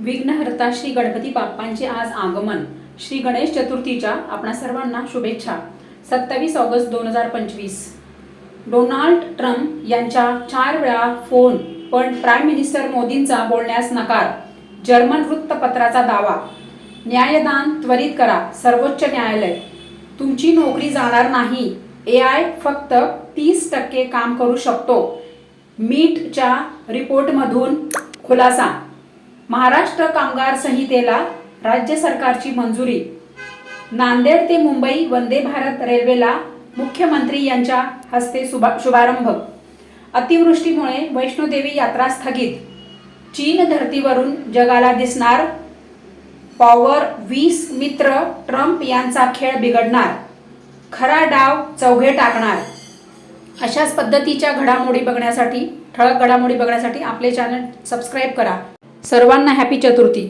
विघ्नहर्ता श्री गणपती बाप्पांचे आज आगमन. श्री गणेश चतुर्थीच्या आपणा सर्वांना शुभेच्छा. सत्तावीस ऑगस्ट दोन हजार पंचवीस. डोनाल्ड ट्रम्प यांच्या चार वेळा फोन पण प्राईम मिनिस्टर मोदींचा बोलण्यास नकार. जर्मन वृत्तपत्राचा दावा. न्यायदान त्वरित करा सर्वोच्च न्यायालय. तुमची नोकरी जाणार नाही. ए आय फक्त तीस टक्के काम करू शकतो. मीटच्या रिपोर्टमधून खुलासा. महाराष्ट्र कामगार संहितेला राज्य सरकारची मंजुरी. नांदेड ते मुंबई वंदे भारत रेल्वेला मुख्यमंत्री यांच्या हस्ते शुभा शुभारंभ. अतिवृष्टीमुळे वैष्णोदेवी यात्रा स्थगित. चीन धर्तीवरून जगाला दिसणार पॉवर वीस मित्र ट्रम्प यांचा खेळ बिघडणार. खरा डाव चौघे टाकणार. अशाच पद्धतीच्या घडामोडी बघण्यासाठी ठळक घडामोडी बघण्यासाठी आपले चॅनल सबस्क्राईब करा. सर्वांना हॅपी चतुर्थी.